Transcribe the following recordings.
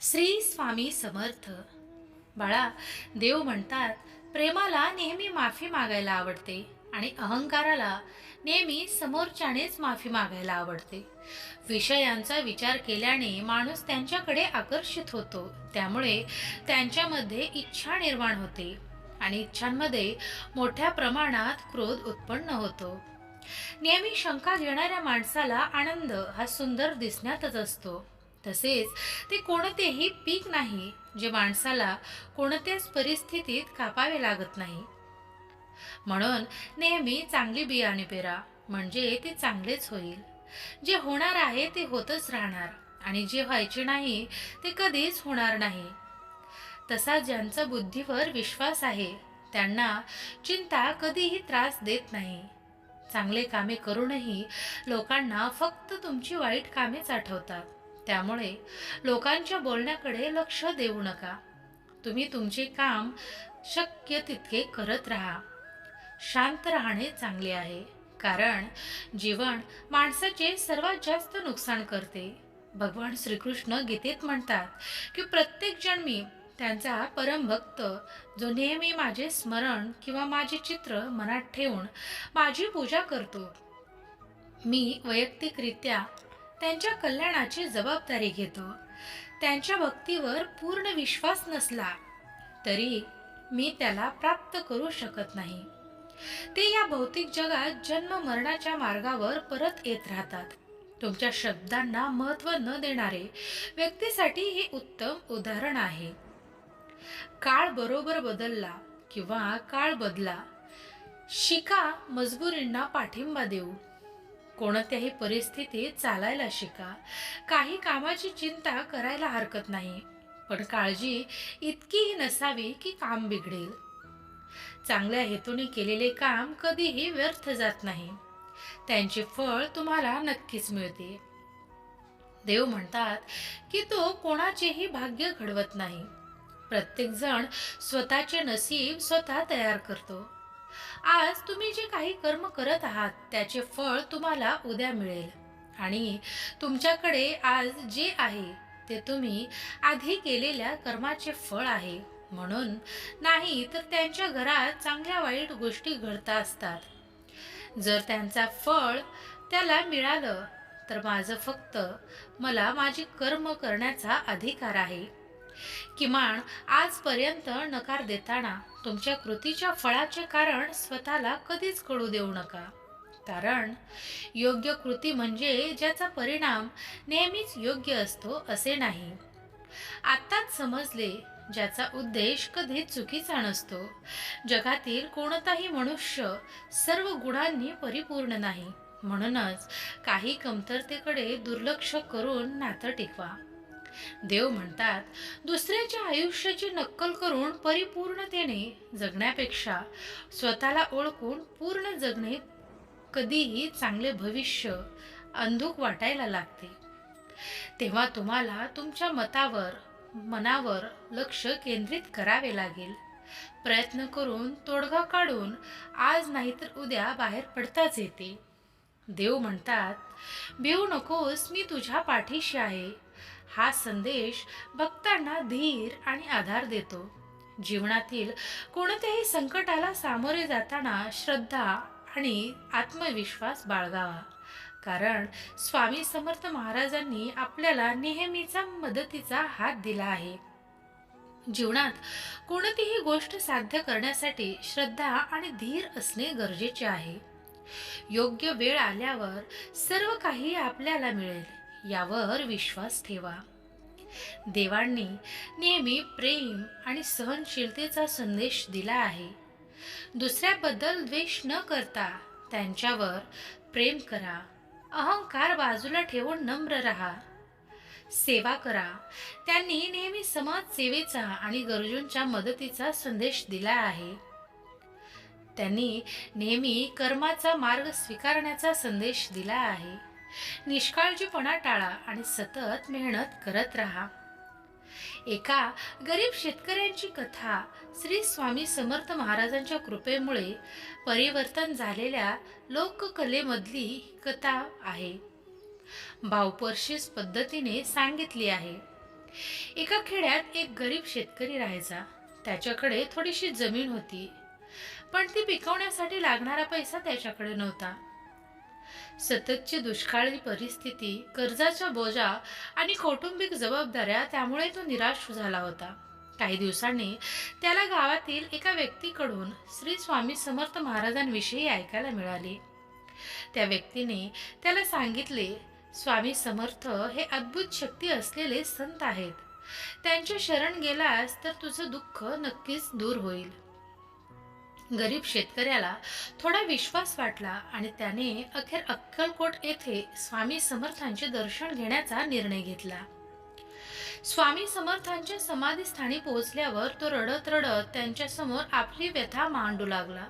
श्री स्वामी समर्थ. बाळा देव म्हणतात प्रेमाला नेहमी माफी मागायला आवडते आणि अहंकाराला नेहमी समोरच्यानेच माफी मागायला आवडते. विषयांचा विचार केल्याने माणूस त्यांच्याकडे आकर्षित होतो त्यामुळे त्यांच्यामध्ये इच्छा निर्माण होते आणि इच्छांमध्ये मोठ्या प्रमाणात क्रोध उत्पन्न होतो. नेहमी शंका घेणाऱ्या माणसाला आनंद हा सुंदर दिसण्यातच असतो. तसेच ते कोणतेही पीक नाही जे माणसाला कोणत्याच परिस्थितीत कापावे लागत नाही. म्हणून नेहमी चांगली बियाणे पेरा म्हणजे ते चांगलेच होईल. जे होणार आहे ते होतच राहणार आणि जे व्हायचे नाही ते कधीच होणार नाही. तसा ज्यांचा बुद्धीवर विश्वास आहे त्यांना चिंता कधीही त्रास देत नाही. चांगले कामे करूनही लोकांना फक्त तुमची वाईट कामेच आठवतात. त्यामुळे लोकांच्या बोलण्याकडे लक्ष देऊ नका. तुम्ही तुमचे काम शक्य तितके करत राहा. शांत राहणे चांगले आहे. कारण जीवन माणसाचे सर्वात जास्त नुकसान करते. भगवान श्रीकृष्ण गीतेत म्हणतात की प्रत्येक जन्मी त्यांचा परमभक्त जो नेहमी माझे स्मरण किंवा माझे चित्र मनात ठेवून माझी पूजा करतो. मी वैयक्तिकरित्या त्यांच्या कल्याणाची जबाबदारी घेतो. त्यांच्या भक्तीवर पूर्ण विश्वास नसला तरी मी त्याला प्राप्त करू शकत नाही. ते या भौतिक जगात जन्म मरणाच्या मार्गावर परत येत राहतात. तुमच्या शब्दांना महत्त्व न देणारे व्यक्तीसाठी हे उत्तम उदाहरण आहे. काळ बरोबर बदलला किंवा काळ बदला शिका मजबुरींना पाठिंबा देऊ. कोणत्याही परिस्थितीत चालायला शिका. काही कामाची चिंता करायला हरकत नाही. पण काळजी इतकीही नसावी की काम बिघडेल. चांगल्या हेतूने केलेले काम कधीही व्यर्थ जात नाही. त्यांचे फळ तुम्हाला नक्कीच मिळते. देव म्हणतात की तो कोणाचेही भाग्य घडवत नाही. प्रत्येक जण स्वतःचे नसीब स्वतः तयार करतो. आज तुम्ही जे काही कर्म करत आहात त्याचे फळ तुम्हाला उद्या मिळेल. आणि तुमच्याकडे आज जे आहे ते तुम्ही आधी केलेल्या कर्माचे फळ आहे. म्हणून नाही तर त्यांच्या घरात चांगल्या वाईट गोष्टी घडता असतात. जर त्यांचा फळ त्याला मिळालं तर माझं फक्त मला माझी कर्म करण्याचा अधिकार आहे. किमान आजपर्यंत नकार देताना तुमच्या कृतीच्या फळाचे कारण स्वतःला कधीच कळू देऊ नका. कारण योग्य कृती म्हणजे ज्याचा परिणाम नेहमीच योग्य असतो असे नाही. आत्ताच समजले ज्याचा उद्देश कधीच चुकीचा नसतो. जगातील कोणताही मनुष्य सर्व गुणांनी परिपूर्ण नाही. म्हणूनच काही कमतरतेकडे दुर्लक्ष करून नातं टिकवा. देव म्हणतात दुसऱ्याच्या आयुष्याची नक्कल करून परिपूर्णतेने जगण्यापेक्षा स्वतःला ओळखून पूर्ण जगणे कधीही चांगले भविष्य अंधुक वाटायला लागते. तेव्हा तुम्हाला तुमच्या मतावर मनावर लक्ष केंद्रित करावे लागेल. प्रयत्न करून तोडगा काढून आज नाहीतर उद्या बाहेर पडताच येते. देव म्हणतात भिऊ नकोस मी तुझ्या पाठीशी आहे. हा संदेश भक्तांना धीर आणि आधार देतो. जीवनातील कोणत्याही संकटाला सामोरे जाताना श्रद्धा आणि आत्मविश्वास बाळगावा. कारण स्वामी समर्थ महाराजांनी आपल्याला नेहमीचा मदतीचा हात दिला आहे. जीवनात कोणतीही गोष्ट साध्य करण्यासाठी श्रद्धा आणि धीर असणे गरजेचे आहे. योग्य वेळ आल्यावर सर्व काही आपल्याला मिळेल. यावर विश्वास ठेवा. देवांनी नेहमी प्रेम आणि सहनशीलतेचा संदेश दिला आहे. दुसऱ्याबद्दल द्वेष न करता त्यांच्यावर प्रेम करा. अहंकार बाजूला ठेवून नम्र राहा. सेवा करा. त्यांनी नेहमी समाज सेवेचा आणि गरजूंच्या मदतीचा संदेश दिला आहे. त्यांनी नेहमी कर्माचा मार्ग स्वीकारण्याचा संदेश दिला आहे. निष्काळजीपणा टाळा आणि सतत मेहनत करत राहा. एका गरीब शेतकऱ्यांची कथा श्री स्वामी समर्थ महाराजांच्या कृपेमुळे परिवर्तन झालेल्या लोककलेमधली कथा आहे. भावपर्शीस पद्धतीने सांगितली आहे. एका खेड्यात एक गरीब शेतकरी राहायचा. त्याच्याकडे थोडीशी जमीन होती. पण ती पिकवण्यासाठी लागणारा पैसा त्याच्याकडे नव्हता. सततची दुष्काळी परिस्थिती कर्जाचा बोजा आणि कौटुंबिक जबाबदाऱ्या त्यामुळे तो निराश झाला होता. काही दिवसांनी त्याला गावातील एका व्यक्तीकडून श्री स्वामी समर्थ महाराजांविषयी ऐकायला मिळाले. त्या व्यक्तीने त्याला सांगितले स्वामी समर्थ हे अद्भुत शक्ती असलेले संत आहेत. त्यांचे शरण गेलास तर तुझं दुःख नक्कीच दूर होईल. गरीब शेतकऱ्याला थोडा विश्वास वाटला आणि त्याने अखेर अक्कलकोट येथे स्वामी समर्थांचे दर्शन घेण्याचा निर्णय घेतला. स्वामी समर्थांच्या समाधीस्थानी पोहोचल्यावर तो रडत रडत त्यांच्यासमोर आपली व्यथा मांडू लागला.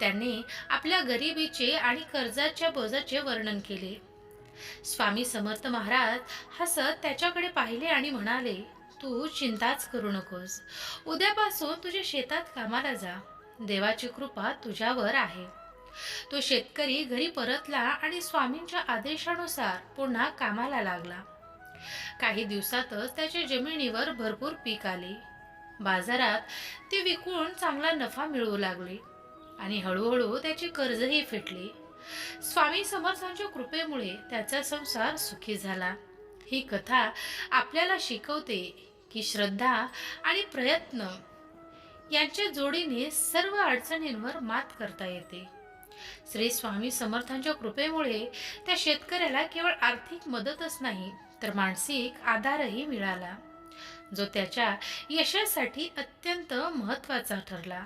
त्याने आपल्या गरिबीचे आणि कर्जाच्या बोजाचे वर्णन केले. स्वामी समर्थ महाराज हसत त्याच्याकडे पाहिले आणि म्हणाले तू चिंताच करू नकोस. उद्यापासून तुझ्या शेतात कामाला जा. देवाची कृपा तुझ्यावर आहे. तो शेतकरी घरी परतला आणि स्वामींच्या आदेशानुसार पुन्हा कामाला लागला. काही दिवसातच त्याच्या जमिनीवर भरपूर पीक आले. बाजारात ते विकून चांगला नफा मिळवू लागले आणि हळूहळू त्याची कर्जही फेटली. स्वामी समर्थांच्या कृपेमुळे त्याचा संसार सुखी झाला. ही कथा आपल्याला शिकवते की श्रद्धा आणि प्रयत्न यांच्या जोडीने सर्व अडचणींवर मात करता येते. श्री स्वामी समर्थांच्या कृपेमुळे त्या शेतकऱ्याला केवळ आर्थिक मदतच नाही तर मानसिक आधारही मिळाला जो त्याच्या यशासाठी अत्यंत महत्त्वाचा ठरला.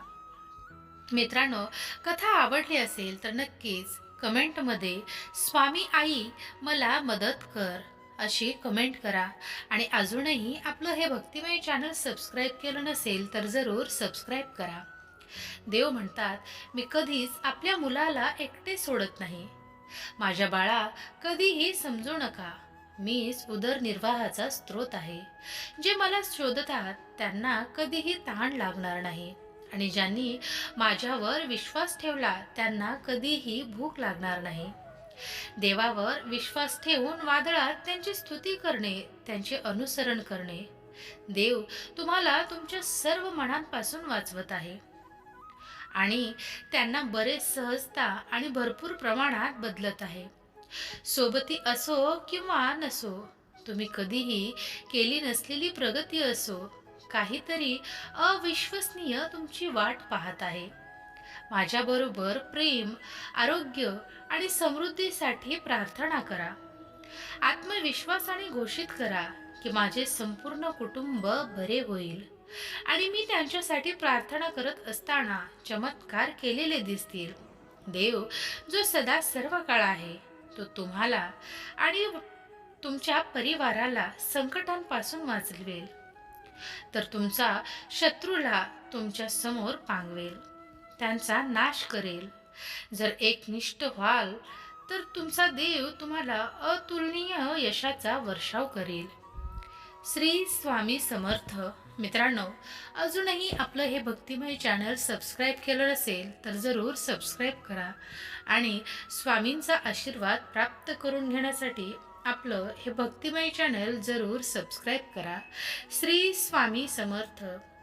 मित्रांनो कथा आवडली असेल तर नक्कीच कमेंटमध्ये स्वामी आई मला मदत कर. अशी कमेंट करा. आणि अजूनही आपलं हे भक्तिमय चॅनल सबस्क्राईब केलं नसेल तर जरूर सबस्क्राईब करा. देव म्हणतात मी कधीच आपल्या मुलाला एकटे सोडत नाही. माझ्या बाळा कधीही समजू नका. मीच उदरनिर्वाहाचा स्रोत आहे. जे मला शोधतात त्यांना कधीही ताण लागणार नाही. आणि ज्यांनी माझ्यावर विश्वास ठेवला त्यांना कधीही भूक लागणार नाही. देवावर विश्वास ठेवून वादळात त्यांची स्तुती करणे त्यांचे अनुसरण करणे. देव तुम्हाला तुमच्या सर्व मनांपासून वाचवत आहे. आणि त्यांना बरेच सहजता आणि भरपूर प्रमाणात बदलत आहे. सोबती असो किंवा नसो तुम्ही कधीही केली नसलेली प्रगती असो काहीतरी अविश्वसनीय तुमची वाट पाहत आहे. माझ्याबरोबर प्रेम आरोग्य आणि समृद्धीसाठी प्रार्थना करा. आत्मविश्वासाने घोषित करा की माझे संपूर्ण कुटुंब बरे होईल आणि मी त्यांच्यासाठी प्रार्थना करत असताना चमत्कार केलेले दिसतील. देव जो सदा सर्व काळ आहे तो तुम्हाला आणि तुमच्या परिवाराला संकटांपासून वाचवेल. तर तुमचा शत्रूला तुमच्यासमोर पांगवेल. त्यांचा नाश करेल. जर एकनिष्ठ व्हाल तर तुमचा देव तुम्हाला अतुलनीय यशाचा वर्षाव करेल. श्री स्वामी समर्थ. मित्रांनो अजूनही आपलं हे भक्तिमय चॅनल सबस्क्राईब केलं नसेल तर जरूर सबस्क्राईब करा आणि स्वामींचा आशीर्वाद प्राप्त करून घेण्यासाठी आपलं हे भक्तिमय चॅनल जरूर सबस्क्राईब करा. श्री स्वामी समर्थ.